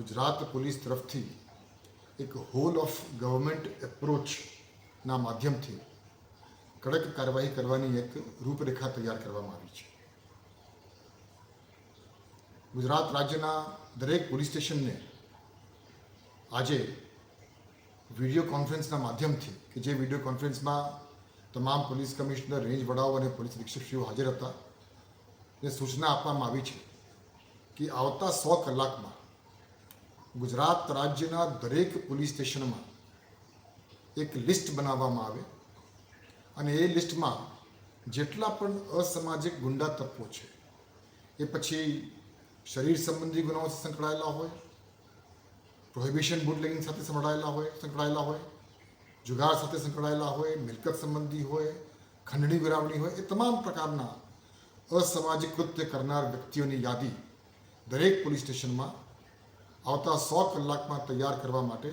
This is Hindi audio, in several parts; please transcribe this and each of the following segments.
ગુજરાત પોલીસ તરફથી એક હોલ ઓફ ગવર્મેન્ટ એપ્રોચના માધ્યમથી કડક કાર્યવાહી કરવાની એક રૂપરેખા તૈયાર કરવામાં આવી છે. ગુજરાત રાજ્યના દરેક પોલીસ સ્ટેશનને આજે વીડિયો કોન્ફરન્સના માધ્યમથી કે જે વીડિયો કોન્ફરન્સમાં તમામ પોલીસ કમિશનર, રેન્જ વડાઓ અને પોલીસ અધિક્ષકશ્રીઓ હાજર હતા, ને સૂચના આપવામાં આવી છે કે આવતા સો કલાકમાં ગુજરાત રાજ્યના દરેક પોલીસ સ્ટેશનમાં એક લિસ્ટ બનાવવામાં આવે અને એ લિસ્ટમાં જેટલા પણ અસામાજિક ગુંડા તત્વો છે, એ પછી શરીર સંબંધી ગુનાઓ સંકળાયેલા હોય પ્રોહિબિશન બુટલેગિંગ સાથે સંકળાયેલા હોય સંકળાયેલા હોય, જુગાર સાથે સંકળાયેલા હોય, મિલકત સંબંધી હોય, ખંડણી ગુરાવણી હોય, એ તમામ પ્રકારના અસામાજિક કૃત્ય કરનાર વ્યક્તિઓની યાદી દરેક પોલીસ સ્ટેશનમાં આવતા સો કલાકમાં તૈયાર કરવા માટે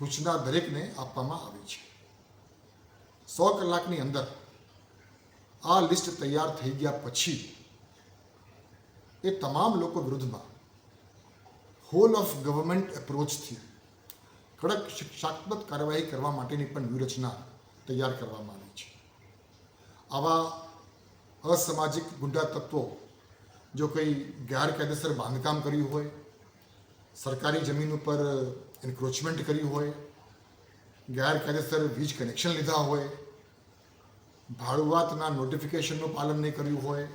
સૂચના દરેકને આપવામાં આવી છે સો કલાકની અંદર આ લિસ્ટ તૈયાર થઈ ગયા પછી એ તમામ લોકો વિરુદ્ધમાં હોલ ઓફ ગવર્મેન્ટ એપ્રોચથી કડક શિક્ષાત્મક કાર્યવાહી કરવા માટેની પણ વ્યૂહરચના તૈયાર કરવામાં આવી છે આવા અસામાજિક ગુંડા તત્વો જો કંઈ ગેરકાયદેસર બાંધકામ કર્યું હોય, સરકારી જમીન ઉપર એન્ક્રોચમેન્ટ કર્યું હોય, ગેરકાયદેસર વીજ કનેક્શન લીધા હોય, ભાડુઆતના નોટિફિકેશનનું પાલન નહીં કર્યું હોય,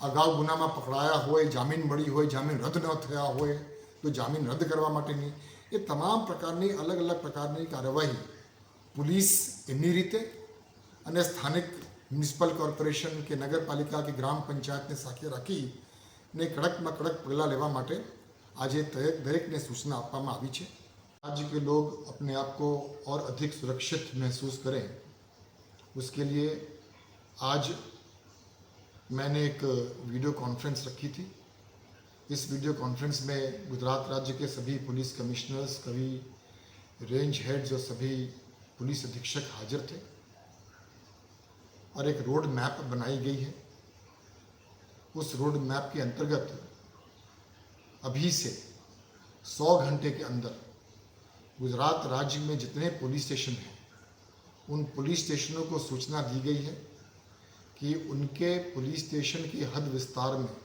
અગાઉ ગુનામાં પકડાયા હોય, જામીન મળી હોય, જામીન રદ ન થયા હોય, તો જામીન રદ કરવા માટેની એ તમામ પ્રકારની અલગ અલગ પ્રકારની કાર્યવાહી પોલીસ એમની રીતે અને સ્થાનિક મ્યુનિસિપલ કોર્પોરેશન કે નગરપાલિકા કે ગ્રામ પંચાયતને સાથે રાખીને કડકમાં કડક પગલાં લેવા માટે આજે દરેક દરેકને सूचना આપવામાં આવી છે राज्य के लोग अपने आप को और अधिक सुरक्षित महसूस करें उसके लिए आज मैंने एक वीडियो कॉन्फ्रेंस रखी थी इस वीडियो कॉन्फ्रेंस में गुजरात राज्य के सभी पुलिस कमिश्नर्स सभी रेंज हेड्स और सभी पुलिस अधीक्षक हाजिर थे और एक रोड मैप बनाई गई है। उस रोड मैप के अंतर्गत अभी से 100 घंटे के अंदर गुजरात राज्य में जितने पुलिस स्टेशन हैं, उन पुलिस स्टेशनों को सूचना दी गई है कि उनके पुलिस स्टेशन की हद विस्तार में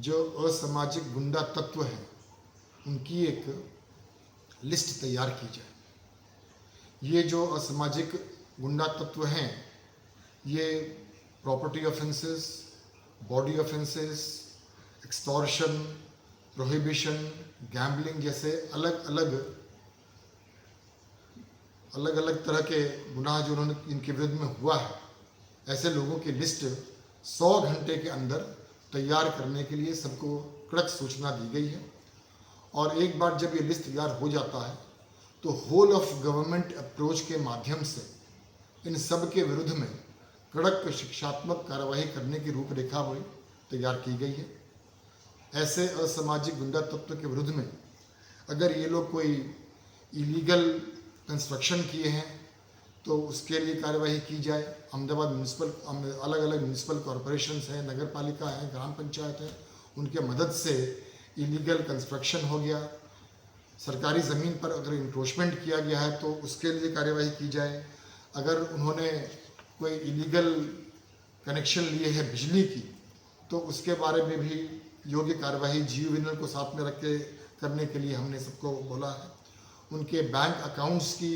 जो असामाजिक गुंडा तत्व हैं, उनकी एक लिस्ट तैयार की जाए। ये जो असामाजिक गुंडा तत्व हैं ये property offences body offences extortion prohibition gambling जैसे अलग अलग अलग अलग तरह के गुनाह जो उन्होंने इनके विरुद्ध में हुआ है, ऐसे लोगों की लिस्ट 100 घंटे के अंदर तैयार करने के लिए सबको कड़क सूचना दी गई है। और एक बार जब ये लिस्ट तैयार हो जाता है तो होल ऑफ़ गवर्नमेंट अप्रोच के माध्यम से इन सब के विरुद्ध में कड़क शिक्षात्मक कार्यवाही करने की रूपरेखा हुई तैयार की गई है। ऐसे असामाजिक गुंडा तत्व के विरुद्ध में अगर ये लोग कोई इलीगल कंस्ट्रक्शन किए हैं तो उसके लिए कार्यवाही की जाए। अहमदाबाद म्यूनसिपल अलग अलग म्यूनसिपल कॉरपोरेशन हैं नगर पालिका हैं, ग्राम पंचायत है, उनके मदद से इलीगल कंस्ट्रक्शन हो गया। सरकारी ज़मीन पर अगर इंक्रोचमेंट किया गया है तो उसके लिए कार्यवाही की जाए। अगर उन्होंने कोई इलीगल कनेक्शन लिए है बिजली की तो उसके बारे में भी योग्य कार्यवाही जीव विनर को साथ में रख के करने के लिए हमने सबको बोला है। उनके बैंक अकाउंट्स की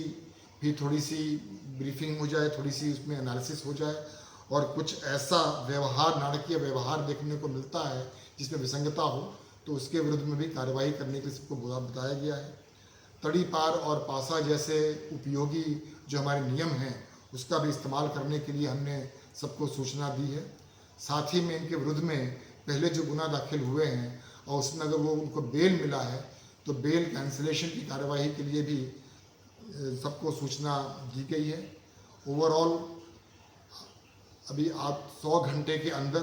भी थोड़ी सी ब्रीफिंग हो जाए थोड़ी सी उसमें एनालिसिस हो जाए और कुछ ऐसा व्यवहार, नाटकीय व्यवहार देखने को मिलता है जिसमें विसंगता हो तो उसके विरुद्ध में भी कार्यवाही करने के लिए सबको बताया गया है। तड़ी पार और पासा जैसे उपयोगी जो हमारे नियम हैं उसका भी इस्तेमाल करने के लिए हमने सबको सूचना दी है। साथ ही में इनके विरुद्ध में पहले जो गुना दाखिल हुए हैं और उसमें अगर वो उनको बेल मिला है तो बेल कैंसिलेशन की कार्यवाही के लिए भी सबको सूचना दी गई है। ओवरऑल अभी आप 100 घंटे के अंदर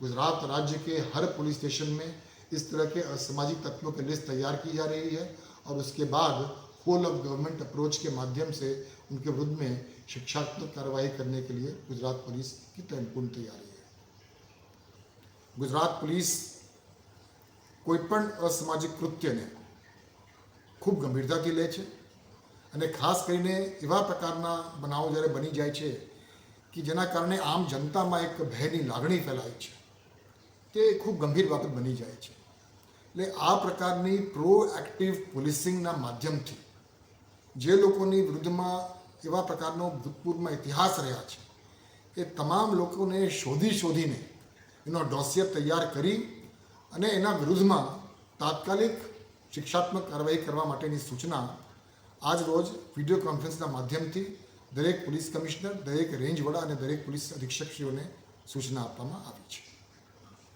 गुजरात राज्य के हर पुलिस स्टेशन में इस तरह के असामाजिक तत्वों की लिस्ट तैयार की जा रही है और उसके बाद होल ऑफ गवर्नमेंट अप्रोच के माध्यम से उनके विरुद्ध में शिक्षात्मक कार्रवाई करने के लिए गुजरात पुलिस की पूर्ण तैयारी है गुजरात पुलिस કોઈ પણ અસામાજિક કૃત્યને ખૂબ ગંભીરતાથી લે છે અને ખાસ કરીને એવા પ્રકારના બનાવો જ્યારે બની જાય છે કે જેના કારણે આમ જનતામાં એક ભયની લાગણી ફેલાય છે તે ખૂબ ગંભીર બાબત બની જાય છે એટલે આ પ્રકારની પ્રોએક્ટિવ પોલીસિંગના માધ્યમથી જે લોકોની વિરુદ્ધમાં એવા પ્રકારનો ભૂતપૂર્વમાં ઇતિહાસ રહ્યા છે, એ તમામ લોકોને શોધી શોધીને એનો ડોસિયર તૈયાર કરી અને એના વિરુદ્ધમાં તાત્કાલિક શિક્ષાત્મક કાર્યવાહી કરવા માટેની સૂચના આજ રોજ વીડિયો કોન્ફરન્સના માધ્યમથી દરેક પોલીસ કમિશનર, દરેક રેન્જ વડા અને દરેક પોલીસ અધિક્ષકશ્રીઓને સૂચના આપવામાં આવી છે.